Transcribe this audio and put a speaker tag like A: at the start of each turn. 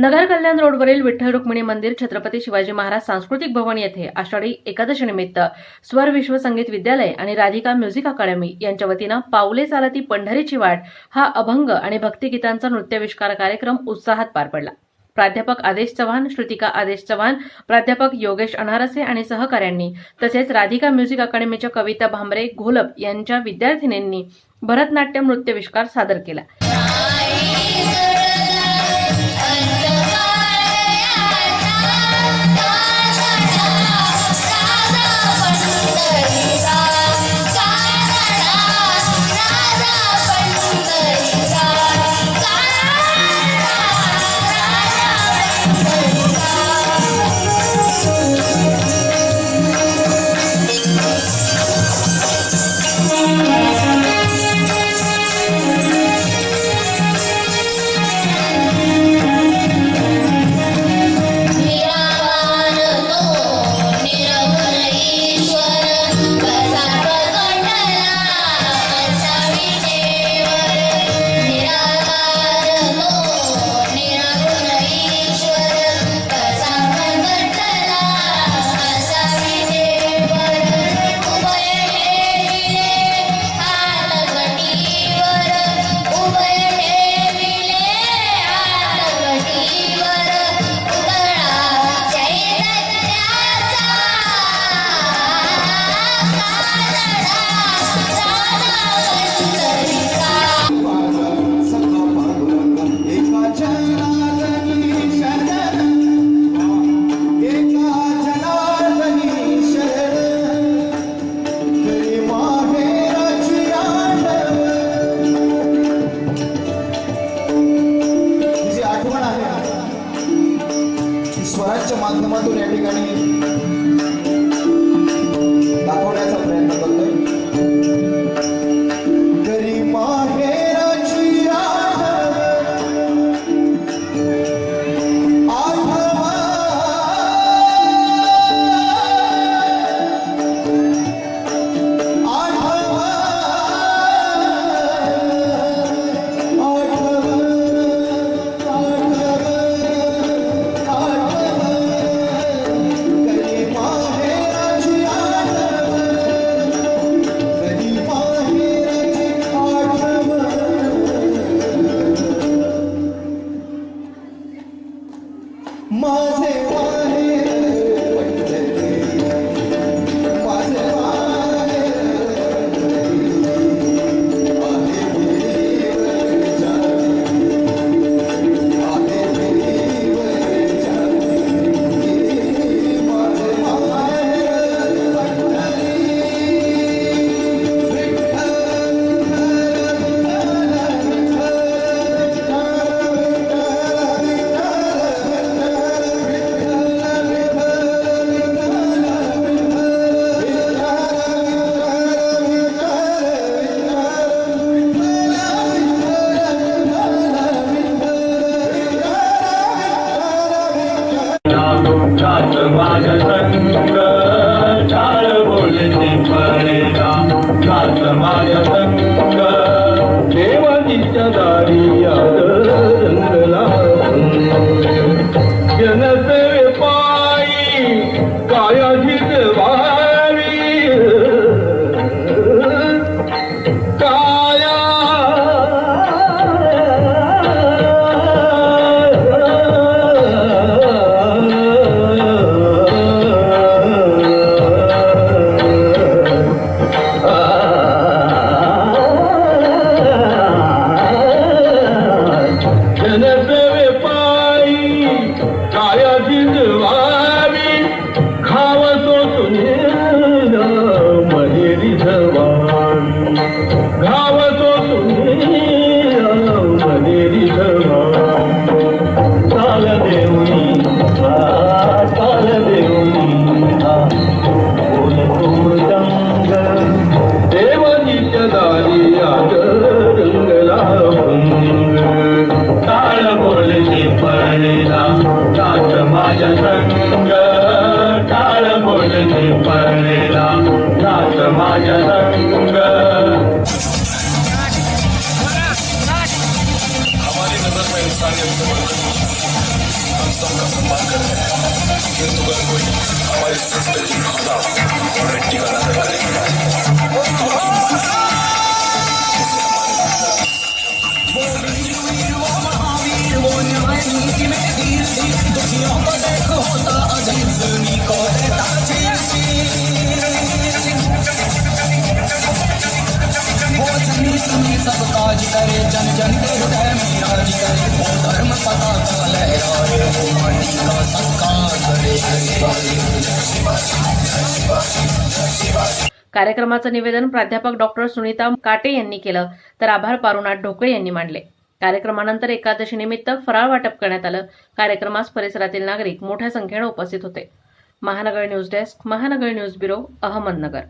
A: नगर कल्याण रोडवरील विठ्ठल रुक्मिणी मंदिर छत्रपती शिवाजी महाराज सांस्कृतिक भवन येथे आषाढी एकादशीनिमित्त स्वर विश्व संगीत विद्यालय आणि राधिका म्युझिक अकादमी यांच्या वतीनं पावले चालती पंढरीची वाट हा अभंग आणि भक्तिगीतांचा नृत्याविष्कार कार्यक्रम उत्साहात पार पडला. प्राध्यापक आदेश चव्हाण श्रुतिका आदेश चव्हाण प्राध्यापक योगेश अनारसे आणि सहकाऱ्यांनी तसेच राधिका म्युझिक अकादमीच्या कविता भांबरे घोलप यांच्या विद्यार्थिनींनी भरतनाट्यम नृत्यविष्कार सादर केला.
B: स्वराज्य माध्यमातून या ठिकाणी
C: Mas ay, ay. माझ्या संग टाळ बोलते नाच माझ्या संग
D: में इंसानियत से हम सबका सम्मान करते हैं किंतु अगर कोई हमारी संस्कृति भावना और मिट्टी का नजर करेगा
E: कार्यक्रमाचं निवेदन प्राध्यापक डॉक्टर सुनीता काटे यांनी केलं. तर आभार पारुनाथ ढोकळे यांनी मांडले. कार्यक्रमानंतर एकादशी निमित्त फराळ वाटप करण्यात आलं. कार्यक्रमास परिसरातील नागरिक मोठ्या संख्येनं उपस्थित होते. Mahanagar news desk Mahanagar news bureau Ahmednagar.